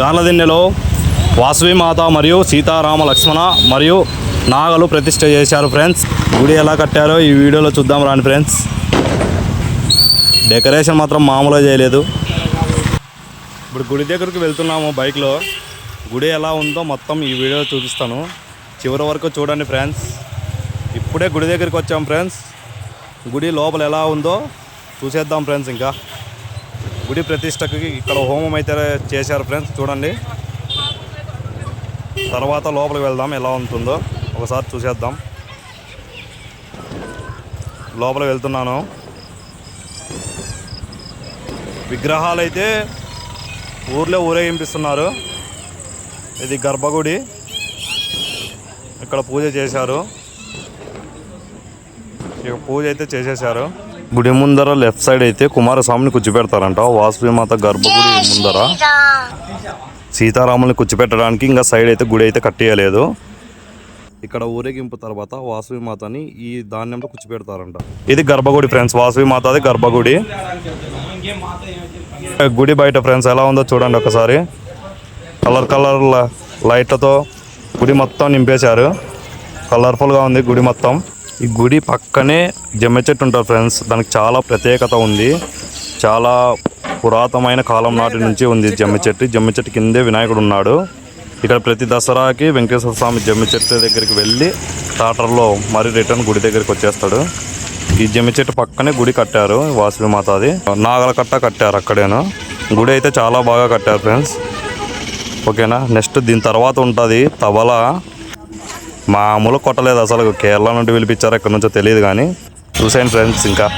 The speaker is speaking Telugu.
గానదిన్నెలో వాసవిమాత మరియు సీతారామ లక్ష్మణ మరియు నాగలు ప్రతిష్ట చేశారు ఫ్రెండ్స్. గుడి ఎలా కట్టారో ఈ వీడియోలో చూద్దాం రాని ఫ్రెండ్స్. డెకరేషన్ మాత్రం మామూలుగా చేయలేదు. ఇప్పుడు గుడి దగ్గరికి వెళ్తున్నాము బైక్లో. గుడి ఎలా ఉందో మొత్తం ఈ వీడియోలో చూపిస్తాను. చివరి వరకు చూడండి ఫ్రెండ్స్. ఇప్పుడే గుడి దగ్గరికి వచ్చాం ఫ్రెండ్స్. గుడి లోపల ఎలా ఉందో చూసేద్దాం ఫ్రెండ్స్ ఇంకా. గుడి ప్రతిష్టకి ఇక్కడ హోమం అయితే చేశారు ఫ్రెండ్స్ చూడండి. తర్వాత లోపలికి వెళ్దాం ఎలా ఉంటుందో ఒకసారి చూసేద్దాం. లోపల వెళ్తున్నాను. విగ్రహాలు అయితే ఊర్లో ఊరేగింపిస్తున్నారు. ఇది గర్భగుడి. ఇక్కడ పూజ చేశారు. ఇక పూజ అయితే చేసేసారు గుడి ముందర లెఫ్ట్ సైడ్ అయితే కుమారస్వామిని కూర్చోపెడతారంట. వాసవి మాత గర్భగుడి ముందర. సీతారాముల్ని కూర్చోపెట్టడానికి ఇంకా సైడ్ అయితే గుడి అయితే కట్టేయలేదు. ఇక్కడ ఊరేగింపు తర్వాత వాసవి మాతని ఈ ధాన్యంలో కూర్చోపెడతారంట. ఇది గర్భగుడి ఫ్రెండ్స్ వాసవి మాతది గర్భగుడి గుడి బయట ఫ్రెండ్స్ ఎలా ఉందో చూడండి ఒకసారి. కలర్ కలర్ లైట్లతో గుడి మొత్తం నింపేశారు. కలర్ఫుల్గా ఉంది గుడి మొత్తం. ఈ గుడి పక్కనే జమ్మ చెట్టు ఉంటుంది ఫ్రెండ్స్. దానికి చాలా ప్రత్యేకత ఉంది. చాలా పురాతనమైన కాలం నాటి నుంచి ఉంది జమ్మ చెట్టు. జమ్మ చెట్టు కిందే వినాయకుడు ఉన్నాడు. ఇక్కడ ప్రతి దసరాకి వెంకటేశ్వర స్వామి జమ్మ చెట్టు దగ్గరికి వెళ్ళి టాటర్లో మరి రిటర్న్ గుడి దగ్గరికి వచ్చేస్తాడు. ఈ జమ్మి చెట్టు పక్కనే గుడి కట్టారు వాసవి మాతాది. నాగల కట్ట కట్టారు అక్కడేను. గుడి అయితే చాలా బాగా కట్టారు ఫ్రెండ్స్. ఓకేనా? నెక్స్ట్ దీని తర్వాత ఉంటుంది తబలా. మామూలు కొట్టలేదు అసలు. కేరళ నుండి పిలిపించారు ఎక్కడి నుంచో తెలియదు కానీ చూసాను ఫ్రెండ్స్ ఇంకా.